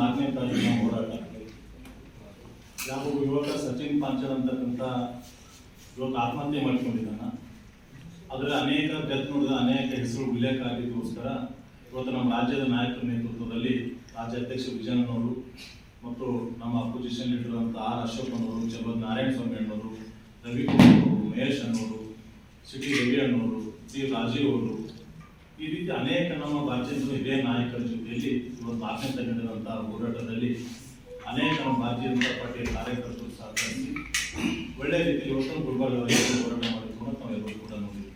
ನಾಲ್ಕನೇ ತಾರೀಕಿನ ಹೋರಾಟ. ಯಾವ ಯುವಕ ಸಚಿನ್ ಪಾಂಚಲ್ ಅಂತಕ್ಕಂಥ ಇವತ್ತು ಆತ್ಮಹತ್ಯೆ ಮಾಡಿಕೊಂಡಿದ್ದಾನ. ಅದರ ಅನೇಕ ಡೆತ್ ನೋಡಿದ ಅನೇಕ ಹೆಸರು ಉಲ್ಲೇಖ ಆಗಿದ್ದಕ್ಕೋಸ್ಕರ ಇವತ್ತು ನಮ್ಮ ರಾಜ್ಯದ ನಾಯಕರ ನೇತೃತ್ವದಲ್ಲಿ ರಾಜ್ಯಾಧ್ಯಕ್ಷ ವಿಜಯನವರು ಮತ್ತು ನಮ್ಮ ಅಪೋಸಿಷನ್ ಲೀಡರ್ ಅಂತ ಆರ್ ಅನ್ನೋರು ಚಲೋ ನಾರಾಯಣ ಸ್ವಾಮಿ ಅಣ್ಣವರು, ರವಿಕುಮಾರ್ ಅವರು, ಮಹೇಶ್ ಅಣ್ಣವರು ಸಿಟಿ ರವಿ ಅಣ್ಣವರು, ಸಿ ರಾಜೀವ್ ಅವರು ಈ ರೀತಿ ಅನೇಕ ನಮ್ಮ ಭಾರತೀಯ ಜನತಾ ಹಿರಿಯ ನಾಯಕರ ಜೊತೆಯಲ್ಲಿ ಇವತ್ತು ನಾಲ್ಕನೇ ತಗೊಂಡಿರುವಂತಹ ಹೋರಾಟದಲ್ಲಿ ಅನೇಕ ನಮ್ಮ ಭಾರತೀಯ ಜನತಾ ಪಾರ್ಟಿಯ ಕಾರ್ಯಕರ್ತರು ಸಹಕರಿಸಿ ಒಳ್ಳೆ ರೀತಿಯಲ್ಲಿ ಇವತ್ತು ಗುಲ್ಬರ್ಗದಲ್ಲಿ ಹೋರಾಟ ಮಾಡಿಕೊಂಡು ನಾವೆಲ್ಲರೂ ಕೂಡ ನೋಡಿದ್ವಿ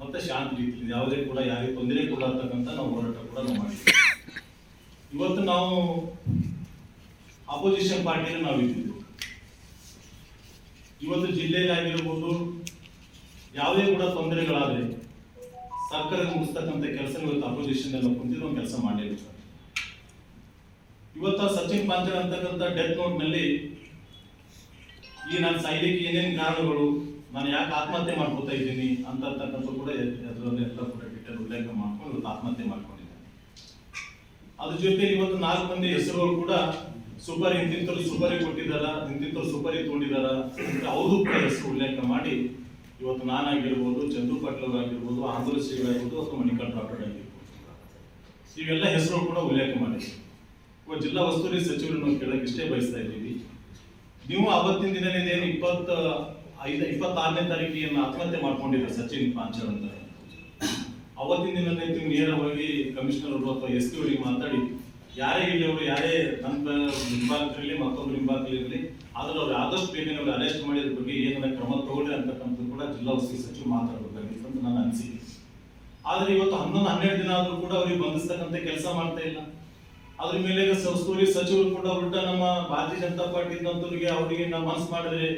ಮತ್ತೆ ಶಾಂತಿ ರೀತಿಯಲ್ಲಿ ಯಾವುದೇ ಕೂಡ ಯಾರಿಗೆ ತೊಂದರೆ ಕೊಡತಕ್ಕಂಥ ನಾವು ಹೋರಾಟ ಕೂಡ ನಾವು ಮಾಡಿದ್ವಿ ಇವತ್ತು ನಾವು ಅಪೋಸಿಷನ್ ಪಾರ್ಟಿಯಲ್ಲಿ ನಾವು ಇದ್ದೀವಿ. ಇವತ್ತು ಜಿಲ್ಲೆಯಲ್ಲಿ ಆಗಿರ್ಬೋದು, ಯಾವುದೇ ಕೂಡ ತೊಂದರೆಗಳಾದ್ರೆ ಸರ್ಕಾರ ಮುಗಿಸ್ತಕ್ಕಂಥ ಕೆಲಸ ಇವತ್ತು ಅಪೋಸಿಷನ್ ಎಲ್ಲ ಕುಂತಿದ್ದು ಒಂದು ಕೆಲಸ ಮಾಡಿಲ್ಲ ಇವತ್ತು ಸಚಿನ್ ಪಾಂಚರ್ ಅಂತಕ್ಕಂಥ ಡೆತ್ ನೋಟ್ನಲ್ಲಿ ಈ ನಾನು ಸಾಯ್ಲಿಕ್ಕೆ ಏನೇನು ಕಾರಣಗಳು, ನಾನು ಯಾಕೆ ಆತ್ಮಹತ್ಯೆ ಮಾಡ್ಕೋತಾ ಇದ್ದೀನಿ ಅಂತಕ್ಕಂಥ ಕೂಡ ಅದರಲ್ಲಿ ಎಲ್ಲ ಕೂಡ ಡಿಟೇಲ್ ಉಲ್ಲೇಖ ಮಾಡ್ಕೊಂಡು ಇವತ್ತು ಆತ್ಮಹತ್ಯೆ ಮಾಡ್ಕೊಂಡಿದ್ದೇನೆ ಅದ್ರ ಜೊತೆ ಇವತ್ತು ನಾಲ್ಕು ಮಂದಿ ಹೆಸರುಗಳು ಕೂಡ ಸುಪಾರಿ ಇಂತಿಂತರು ಸುಪಾರಿ ಕೊಟ್ಟಿದ್ದಾರ ಇಂತಿಂತರು ಸೂಪರಿ ತಗೊಂಡಿದ್ದಾರ ಅವ್ರದ್ದು ಕೂಡ ಹೆಸರು ಉಲ್ಲೇಖ ಮಾಡಿ ಇವತ್ತು ನಾನಾಗಿರ್ಬೋದು ಪಾಟೀಲ್ ಆಗಿರ್ಬೋದು ಆಂಧ್ರ ಶ್ರೀಗಳಾಗಿರ್ಬೋದು ಅಥವಾ ಮಣಿಕಾಂತ್ ರಾಠೋಡ್ ಆಗಿರ್ಬೋದು ಇವೆಲ್ಲ ಹೆಸರು ಕೂಡ ಉಲ್ಲೇಖ ಮಾಡಿದ್ವಿ ಇವತ್ತು ಜಿಲ್ಲಾ ಉಸ್ತುವಾರಿ ಸಚಿವರನ್ನು ಕೇಳಕ್ಕೆ ಇಷ್ಟೇ ಬಯಸ್ತಾ ಇದ್ದೀವಿ. ನೀವು ಅವತ್ತಿನ ದಿನ ಏನು ಇಪ್ಪತ್ತ ಐದು, ಇಪ್ಪತ್ತಾರನೇ ತಾರೀಕಿಯನ್ನು ಆತ್ಮಹತ್ಯೆ ಮಾಡ್ಕೊಂಡಿದ್ದ ಸಚಿನ್ ಪಾಂಚರ್ ಅಂತ. ಅವತ್ತಿನ ದಿನ ನೀವು ನೇರವಾಗಿ ಕಮಿಷನರ್ ಅವರು ಅಥವಾ ಎಸ್ ಪಿ ಅವರಿಗೆ ಮಾತಾಡಿ, ಯಾರೇ ಇಲ್ಲಿ ಅವರು, ಯಾರೇ ನನ್ನ ಹಿಂಬಾಲಕರಲ್ಲಿ ಮತ್ತೊಬ್ಬರು ಹಿಂಭಾಗದಲ್ಲಿ ಆದರೂ ಅವ್ರು ಆದಷ್ಟು ಬೇಗನೆ ಅವ್ರು ಅರೆಸ್ಟ್ ಮಾಡಿದ ಬಗ್ಗೆ ಏನಾರ ಜಿಲ್ಲಾ ಉಸ್ತುವಾರಿ ಸಚಿವರು ಮಾತಾಡಬೇಕಾಗಿತ್ತು ಅಂತ ನನ್ನ ಅನಿಸಿಕೆ. ಆದ್ರೆ ಇವತ್ತು ಹನ್ನೊಂದು, ಹನ್ನೆರಡು ದಿನ ಆದ್ರೂ ಕೂಡ ಅವ್ರಿಗೆ ಬಂಧಿಸ್ತಕ್ಕಂತ ಕೆಲಸ ಮಾಡ್ತಾ ಇಲ್ಲ. ಅದ್ರ ಮೇಲೆ ಉಸ್ತುವಾರಿ ಸಚಿವರು ಕೂಡ ಉಲ್ಟಾ ನಮ್ಮ ಭಾರತೀಯ ಜನತಾ ಪಾರ್ಟಿ ಅವರಿಗೆ ನಾವು ಮನಸ್ಸು ಮಾಡಿದ್ರೆ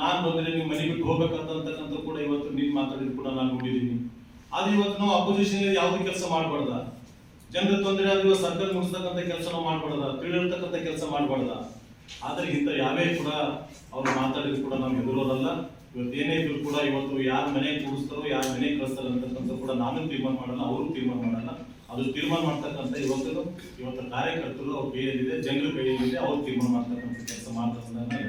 ನಾನ್ ಬಂದ್ರೆ ನೀವು ಮನೆ ಬಿಟ್ಟು ಹೋಗ್ಬೇಕಂತಕ್ಕಂಥ ಕೂಡ ಇವತ್ತು ನೀನ್ ಮಾತಾಡಿದ್ರು ಕೂಡ ನಾನು ನೋಡಿದ್ದೀನಿ. ಆದ್ರೆ ಇವತ್ತು ನಾವು ಅಪೋಸಿಷನ್ ಯಾವ್ದು ಕೆಲಸ ಮಾಡಬಾರ್ದ? ಜನರ ತೊಂದರೆ ಆದ್ರೆ ಸರ್ಕಾರ ಮುಗಿಸ್ತಕ್ಕಂಥ ಕೆಲಸ ಮಾಡಬಾರ್ದ? ತಿಳಿರ್ತಕ್ಕಂಥ ಕೆಲಸ ಮಾಡಬಾರ್ದ? ಆದ್ರೆ ಇಂಥ ಯಾವೇ ಕೂಡ ಅವ್ರು ಮಾತಾಡಿದ್ರು ಕೂಡ ನಾವು ಎದುರೋದಲ್ಲ. ಇವತ್ತು ಏನೇ ಇದ್ರು ಕೂಡ ಇವತ್ತು ಯಾರ ಮನೆ ಕೂಡಿಸ್ತಾರೋ, ಯಾರ ಮನೆ ಕಳಿಸ್ತಾರೋ ಅಂತಕ್ಕಂಥ ಕೂಡ ನಾನು ತೀರ್ಮಾನ ಮಾಡಲ್ಲ, ಅವರು ತೀರ್ಮಾನ ಮಾಡಲ್ಲ. ಅದು ತೀರ್ಮಾನ ಮಾಡ್ತಕ್ಕಂಥ ಇವತ್ತು ಇವತ್ತು ಕಾರ್ಯಕರ್ತರು ಅವ್ರ ಕೈಯಲ್ಲಿದೆ, ಜನರ ಕೈಯಲ್ಲಿದೆ, ಅವ್ರು ತೀರ್ಮಾನ ಮಾಡ್ತಕ್ಕಂಥ ಕೆಲಸ ಮಾಡ್ತಾರೆ